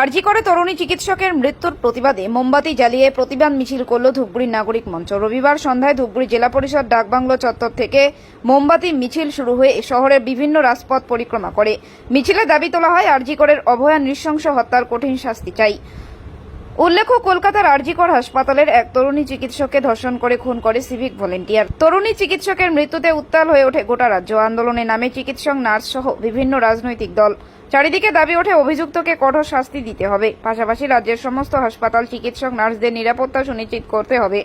আরজি করে তরুণী চিকিৎসকের মৃত্যুর প্রতিবাদে মোমবাতি জ্বালিয়ে প্রতিবাদ মিছিল করল ধূপগুড়ি নাগরিক মঞ্চ। রবিবার সন্ধ্যায় ধূপগুড়ি জেলা পরিষদ ডাকবাংলো চত্বর থেকে মোমবাতি মিছিল শুরু হয়ে শহরের বিভিন্ন রাজপথ পরিক্রমা করে। মিছিলে দাবি তোলা হয়, আরজি করের অভয়া নৃশংস হত্যার কঠিন শাস্তি চাই। উল্লেখ্য, কলকাতার আরজিকর হাসপাতালের এক তরুণী চিকিৎসককে ধর্ষণ করে খুন করে সিভিক ভলেন্টিয়ার। তরুণী চিকিৎসকের মৃত্যুতে উত্তাল হয়ে ওঠে গোটা রাজ্য। আন্দোলনে নামে চিকিৎসক, নার্স সহ বিভিন্ন রাজনৈতিক দল। চারিদিকে দাবি ওঠে অভিযুক্তকে কঠোর শাস্তি দিতে হবে। পাশাপাশি রাজ্যের সমস্ত হাসপাতাল চিকিৎসক, নার্সদের নিরাপত্তা সুনিশ্চিত করতে হবে।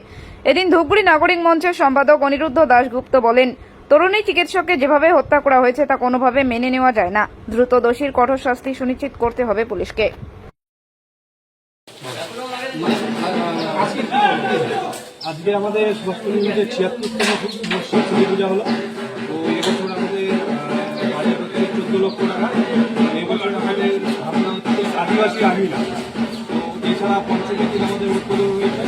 এদিন ধূপগুড়ি নাগরিক মঞ্চের সম্পাদক অনিরুদ্ধ দাশগুপ্ত বলেন, তরুণী চিকিৎসককে যেভাবে হত্যা করা হয়েছে তা কোনোভাবে মেনে নেওয়া যায় না। দ্রুত দোষীর কঠোর শাস্তি সুনিশ্চিত করতে হবে পুলিশকে। আজকে আমাদের পূজা হলো। তো এবছর আমাদের চোদ্দ লক্ষ টাকা আহিনা তো এছাড়া পঞ্চমীর দিন আমাদের উদ্বোধন হয়েছে।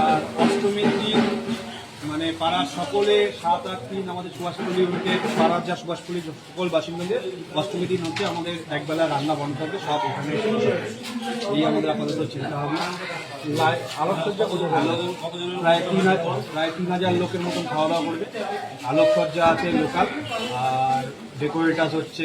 আর অষ্টমীর দিন মানে পাড়ার সকলে সাত, আট দিন আমাদের সুভাষপল্লী রুটে, পাড়ার যা সুভাষপল্লীর সকল বাসিন্দাদের অষ্টমী দিন হচ্ছে আমাদের একবেলা রান্না বন্ধ হবে সব এখানে এই আমাদের আপাতত চিন্তা প্রায় আলোকসজ্জা প্রায় তিন হাজার প্রায় তিন হাজার লোকের মতন খাওয়া দাওয়া করবে। আলোকসজ্জা আছে লোকাল, আর ডেকোরেটার্স হচ্ছে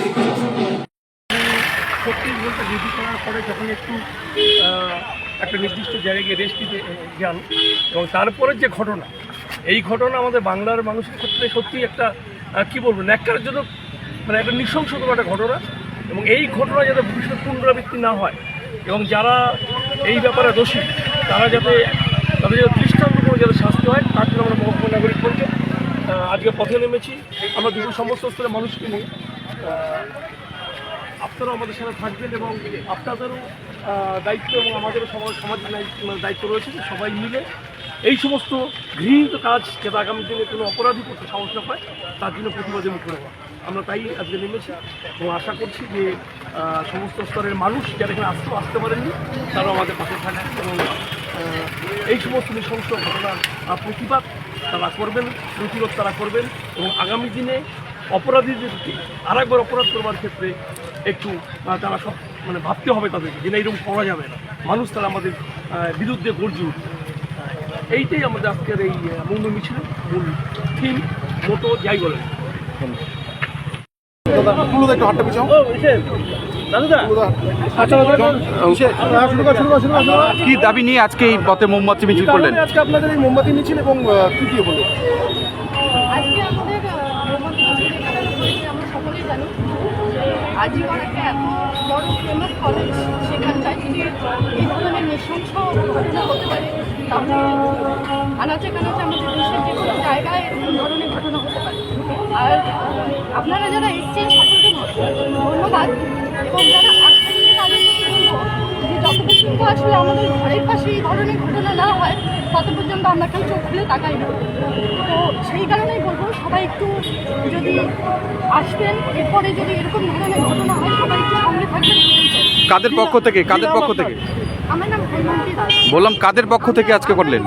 ডিউটি করার পরে যখন একটু একটা নির্দিষ্ট জায়গায় গিয়ে রেস্ট দিতে যান, এবং তারপরে যে ঘটনা, এই ঘটনা আমাদের বাংলার মানুষের ক্ষেত্রে সত্যি একটা কি বলব ন্যাক্কার জন্য মানে একটা নৃশংসতম একটা ঘটনা, এবং এই ঘটনা যাতে ভবিষ্যৎ পুনরাবৃত্তি না হয়, এবং যারা এই ব্যাপারে দোষী, তারা যাতে, তাদের যাতে দৃষ্টান্ত করে যাতে শাস্তি হয়, তার জন্য আমরা মহকুমা নাগরিক আজকে পথে নেমেছি। আমরা দুটো সমস্ত স্তরের মানুষকে নিয়ে আপনারাও আমাদের সাথে থাকবেন এবং আপনাদেরও দায়িত্ব এবং আমাদেরও সমাজ সমাজের দায়িত্ব মানে দায়িত্ব রয়েছে সবাই মিলে এই সমস্ত ঘৃণিত কাজ যাতে আগামী দিনে কোনো অপরাধী করতে সাহস না পায়, তার জন্য প্রতিবাদে মুখ করে আমরা তাই আজকে নেমেছি এবং আশা করছি যে সমস্ত স্তরের মানুষ যারা এখানে আসতেও আসতে পারেননি, তারাও আমাদের পাশে থাকবে এবং এই সমস্ত নৃশংস ঘটনার প্রতিবাদ তারা করবেন, প্রতিরোধ তারা করবেন এবং আগামী দিনে অপরাধীদেরকে আরেকবার অপরাধ করবার ক্ষেত্রে একটু তারা সব মানে ভাবতে হবে তাদেরকে যে না এরকম করা যাবে না। মানুষ তারা আমাদের বিরুদ্ধে গর্জে উঠবে। এইটাই আমাদের আজকের এই মৌন মিছিলের মূল থিম মোটো যাই বলেন। কি দাবি নিয়ে আজকে এই পথে মোমবাতি মিছিল করলেন? আজকে আপনাদের এই মোমবাতি মিছিল এবং দিয়ে বলুন আজকে আমাদের রোমান্টিক হয়েছে আমরা সকলেই জানি যে আজীবন একটা এত বড় ফেমাস কলেজ সেখানটায়। যদি এই ধরনের নৃশংস ঘটনা হতে পারে, তাহলে আনাচে কানাচে ধরনের ঘটনা হতে পারে। আর আপনারা যারা এসছেন ধন্যবাদ। এবং যারা যত আসলে আমাদের ঘরের পাশে এই ধরনের ঘটনা না হয়। তত পর্যন্ত আমরা কেউ চোখ খুলে তাকাই না। তো সেই কারণেই বলব সবাই একটু যদি আসতেন এরপরে যদি এরকম ধরনের ঘটনা হয় সবাই একটু সঙ্গে থাকবেন। কাদের পক্ষ থেকে? কাদের পক্ষ থেকে? আমার নাম বললাম কাদের পক্ষ থেকে আজকে করলেন?